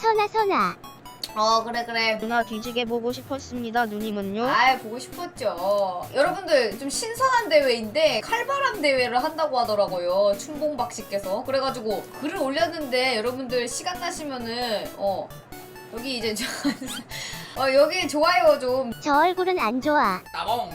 선아 선아. 어 그래 그래. 누나 뒤지게 보고 싶었습니다. 누님은요? 아 보고 싶었죠. 여러분들 좀 신선한 대회인데 칼바람 대회를 한다고 하더라고요 춘봉박 씨께서. 그래가지고 글을 올렸는데 여러분들 시간 나시면은 어 여기 이제 저, 어 여기 좋아요 좀. 저 얼굴은 안 좋아. 나봉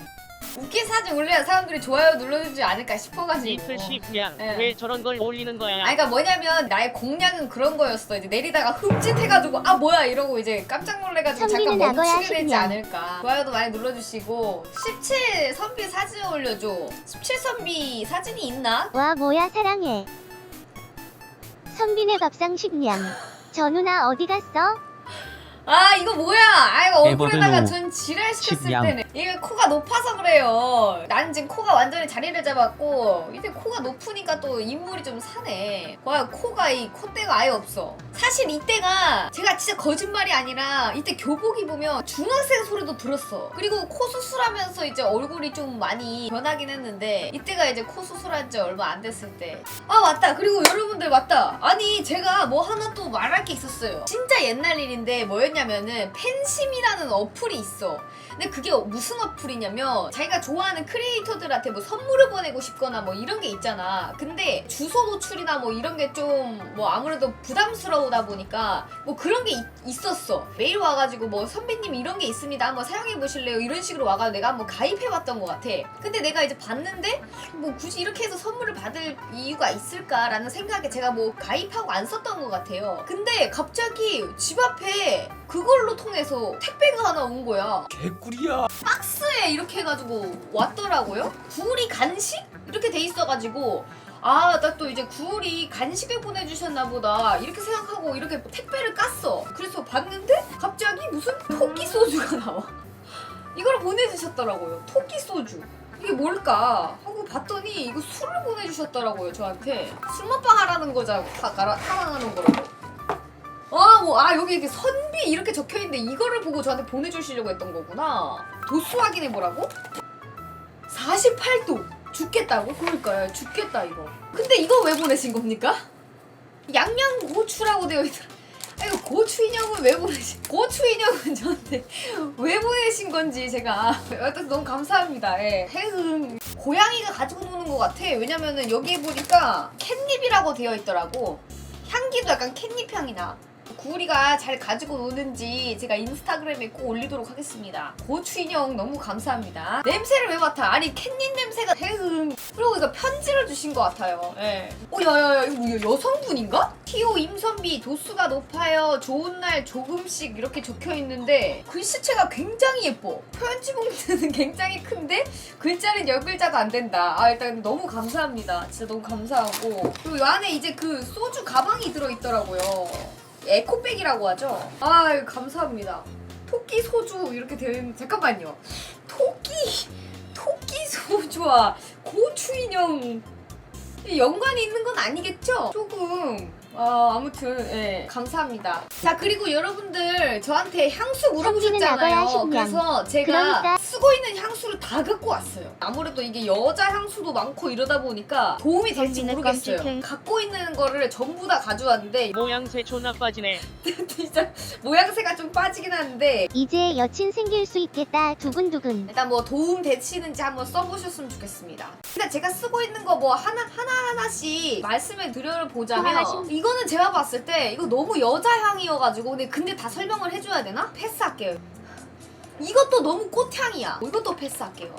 웃긴 사진 올려야 사람들이 좋아요 눌러주지 않을까 싶어가지고 리플 씨냥 네. 왜 저런 걸 올리는 거야? 아니 그러니까 뭐냐면 나의 공략은 그런 거였어 이제 내리다가 흠칫해가지고 아 뭐야 이러고 이제 깜짝 놀래가지고 잠깐 선비는 멈추게 되지. 않을까 좋아요도 많이 눌러주시고 17 선비 사진 올려줘 17 선비 사진이 있나? 와 뭐야 사랑해 선비네 밥상 식량 저 누나 어디 갔어? 아 이거 뭐야 아 이거 얼굴에다가 전 지랄 시켰을 십양. 때는 이게 코가 높아서 그래요. 나는 지금 코가 완전히 자리를 잡았고 이제 코가 높으니까 또 인물이 좀 사네. 와 코가 이 콧대가 아예 없어. 사실 이때가 제가 진짜 거짓말이 아니라 이때 교복 입으면 중학생 소리도 들었어. 그리고 코 수술하면서 이제 얼굴이 좀 많이 변하긴 했는데 이때가 이제 코 수술한 지 얼마 안 됐을 때. 아 맞다. 그리고 여러분들 맞다. 아니 제가 뭐 하나 또 말할 게 있었어요. 진짜 옛날 일인데 뭐였냐면은 팬심이라는 어플이 있어. 근데 그게 무슨 어플이냐면 자기가 좋아하는 크리에이터들한테 뭐 선물을 보내고 싶거나 뭐 이런 게 있잖아. 근데 주소 노출이나 뭐 이런 게 좀 뭐 아무래도 부담스러우다 보니까 뭐 그런 게 있, 었어. 메일 와가지고 뭐 선배님 이런 게 있습니다. 한번 사용해 보실래요? 이런 식으로 와가지고 내가 한번 가입해 봤던 것 같아. 근데 내가 이제 봤는데 뭐 굳이 이렇게 해서 선물을 받을 이유가 있을까라는 생각에 제가 뭐 가입하고 안 썼던 것 같아요. 근데 갑자기 집 앞에 그걸로 통해서 택배가 하나 온 거야. 개꿀이야 박스에 이렇게 해가지고 왔더라고요. 구울이 간식? 이렇게 돼 있어가지고 아, 나 또 이제 구울이 간식을 보내주셨나 보다. 이렇게 생각하고 이렇게 택배를 깠어. 그래서 봤는데 갑자기 무슨 토끼 소주가 나와. 이걸 보내주셨더라고요. 토끼 소주. 이게 뭘까 하고 봤더니 이거 술을 보내주셨더라고요 저한테 술 먹방 하라는 거잖아 다 가라, 타랑하는 거라고 아뭐아 여기 이렇게 선비 이렇게 적혀 있는데 이거를 보고 저한테 보내주시려고 했던 거구나 도수 확인해 보라고 48도 죽겠다고 그러니까요 죽겠다 이거 근데 이거 왜 보내신 겁니까 양양 고추라고 되어 있더라 아, 이거 고추 인형은 왜 보내신 고추 인형은 저한테 왜 보내신 건지 제가 여튼 너무 감사합니다. 예. 해응 고양이가 가지고 노는 것 같아. 왜냐면은 여기에 보니까 캣닙이라고 되어 있더라고. 향기도 약간 캣닙 향이 나. 구리가 잘 가지고 노는지 제가 인스타그램에 꼭 올리도록 하겠습니다. 고추 인형 너무 감사합니다. 냄새를 왜 맡아? 아니 캣닙 냄새가 해응. 그리고 이거 편지를 주신 것 같아요. 예. 어 야야야 이거 뭐야 여성분인가? 티오 임선비 도수가 높아요. 좋은 날 조금씩 이렇게 적혀 있는데 글씨체가 굉장히 예뻐. 편지 봉투는 굉장히 큰데 글자는 열 글자가 안 된다. 아 일단 너무 감사합니다. 진짜 너무 감사하고 그리고 이 안에 이제 그 소주 가방이 들어 있더라고요. 에코백이라고 하죠. 아 감사합니다. 토끼 소주 이렇게 되어 있는 잠깐만요. 토끼 토끼 소주와 고추 인형 이 연관이 있는 건 아니겠죠? 조금 아 아무튼 예 감사합니다. 자 그리고 여러분들 저한테 향수 물어보셨잖아요. 그래서 제가 그러니까- 쓰고 있는 향수를 다 갖고 왔어요. 아무래도 이게 여자 향수도 많고 이러다 보니까 도움이 될지 선비는 모르겠어요. 깜찍해. 갖고 있는 거를 전부 다 가져왔는데 모양새 존나 빠지네. 진짜 모양새가 좀 빠지긴 하는데 이제 여친 생길 수 있겠다 두근두근 일단 뭐 도움 되시는지 한번 써보셨으면 좋겠습니다. 근데 제가 쓰고 있는 거 뭐 하나 하나 하나씩 말씀을 드려보자면 하나씩? 이거는 제가 봤을 때 이거 너무 여자 향이어가지고 근데 근데 다 설명을 해줘야 되나? 패스할게요. 이것도 너무 꽃향이야. 이것도 패스할게요.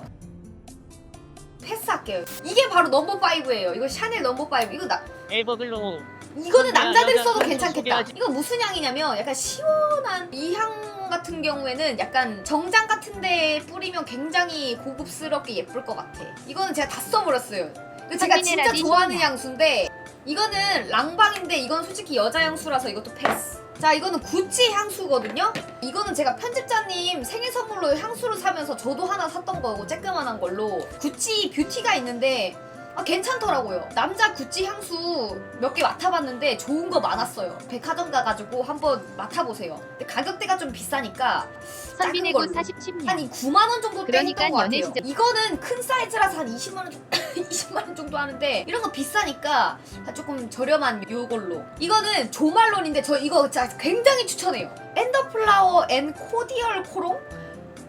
패스할게요. 이게 바로 넘버 5예요. 이거 샤넬 넘버 5. 이거 나 에버글로우. 이거는 야, 남자들이 써도 괜찮겠다. 이거 무슨 향이냐면 약간 시원한 이향 같은 경우에는 약간 정장 같은데 뿌리면 굉장히 고급스럽게 예쁠 것 같아. 이거는 제가 다 써버렸어요. 이거 제가 진짜 선민이라니 좋아하는. 향수인데 이거는 랑방인데 이건 솔직히 여자 향수라서 이것도 패스. 자 이거는 구찌 향수거든요. 이거는 제가 편집자님 생일 선물로 향수를 사면서 저도 하나 샀던 거고 쬐끄만한 걸로 구찌 뷰티가 있는데 아, 괜찮더라고요. 남자 구찌 향수 몇 개 맡아봤는데 좋은 거 많았어요. 백화점 가가지고 한번 맡아보세요. 근데 가격대가 좀 비싸니까 선빈의 곳 걸로. 47년. 한 9만 원 정도 그러니까 떼니까 것 연애 같아요. 시절- 이거는 큰 사이즈라서 한 20만 원 정도 20만 원 정도 하는데 이런 거 비싸니까 조금 저렴한 요걸로. 이거는 조말론인데 저 이거 진짜 굉장히 추천해요. 엔더플라워 앤 코디얼 코롱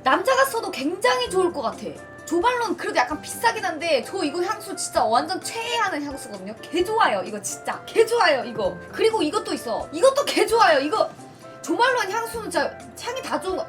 남자가 써도 굉장히 좋을 것 같아. 조말론 그래도 약간 비싸긴 한데 저 이거 향수 진짜 완전 최애하는 향수거든요. 개 좋아요. 이거 진짜 개 좋아요. 이거 그리고 이것도 있어. 이것도 개 좋아요. 이거 조말론 향수는 진짜 향이 다 좋은 거.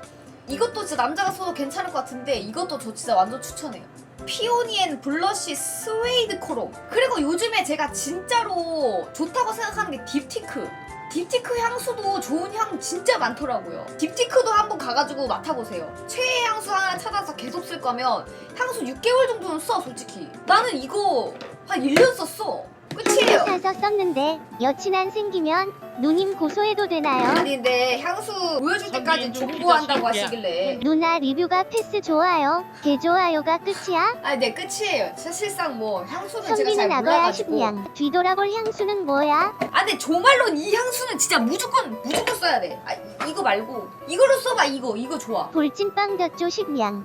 이것도 진짜 남자가 써도 괜찮을 것 같은데 이것도 저 진짜 완전 추천해요. 피오니엔 블러쉬 스웨이드 코롱. 그리고 요즘에 제가 진짜로 좋다고 생각하는 게 딥티크. 딥티크 향수도 좋은 향 진짜 많더라고요. 딥티크도 한번 가가지고 맡아보세요. 최애 향수 하나 찾아서 계속 쓸 거면 향수 6개월 정도는 써, 솔직히. 나는 이거 한 1년 썼어. 끝이에요. 사서 썼는데 여친 안 생기면 누님 고소해도 되나요? 아니 근데 향수 보여줄 때까지 선배님 좀 정보한다고 기다리실게요. 하시길래 누나 리뷰가 패스 좋아요. 개 좋아요가 끝이야? 아니 네 끝이에요 사실상 뭐 향수는 제가 잘 선비는 몰라가지고. 뒤돌아볼 향수는 뭐야? 아 근데 조말론 이 향수는 진짜 무조건 무조건 써야 돼 아, 이- 이거 말고 이거로 써봐 이거 이거 좋아 볼찐빵 볕조 식량.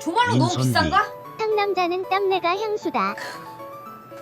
조말론 너무 민선비. 비싼가? 상남자는 땀내가 향수다.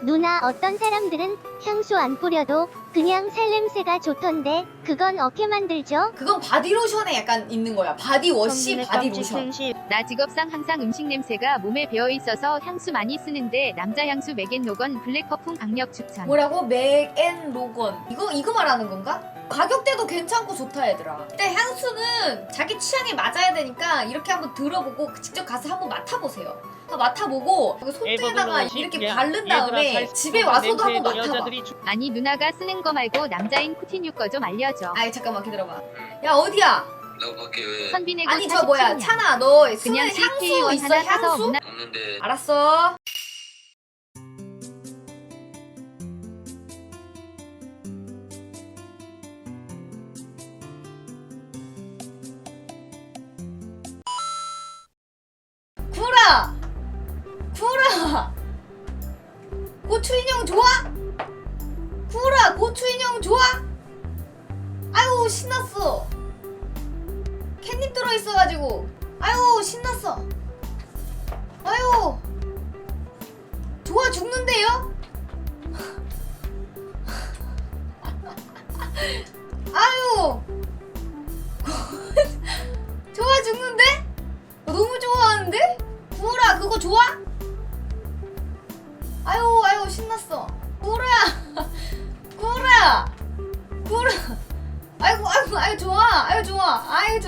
누나 어떤 사람들은 향수 안 뿌려도 그냥 살 냄새가 좋던데 그건 어떻게 만들죠? 그건 바디로션에 약간 있는 거야 바디워시 바디로션. 나 직업상 항상 음식 냄새가 몸에 배어 있어서 향수 많이 쓰는데 남자 향수 맥앤 로건 블랙 퍼퓸 강력 추천. 뭐라고? 맥앤 로건 이거 이거 말하는 건가? 가격대도 괜찮고 좋다 얘들아. 근데 향수는 자기 취향에 맞아야 되니까 이렇게 한번 들어보고 직접 가서 한번 맡아보세요. 한번 맡아보고 이거 손등에다가 이렇게 바른 다음에 집에 와서도 한번 맡아봐. 아니 누나가 쓰는 거 말고 남자인 쿠티뉴 거 좀 알려줘. 아이 잠깐만 기다려봐. 야 어디야? 나 밖에 왜 선빈의 곳 아니 저 뭐야? 47년. 찬아 너 그냥 향수 CK1 있어? 향수? 없는데. 알았어 구라 고추 인형 좋아? 구라 고추 인형 좋아? 아유 신났어 캣닙 들어있어가지고 아유 신났어 아유 좋아 죽는데요? 아유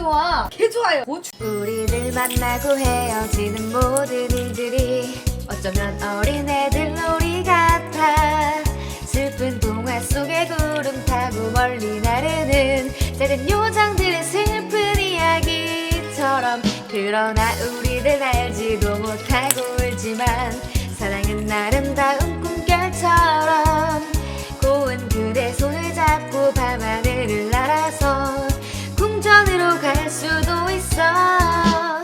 좋아. 개 좋아요. 고추 우리들 만나고 헤어지는 모든 일들이 어쩌면 어린애들 놀이 같아. 슬픈 동화 속의 구름 타고 멀리 나르는 작은 요정들의 슬픈 이야기처럼 그러나 우리들 알지도 못하고 울지만 사랑은 아름다워 Сюди сам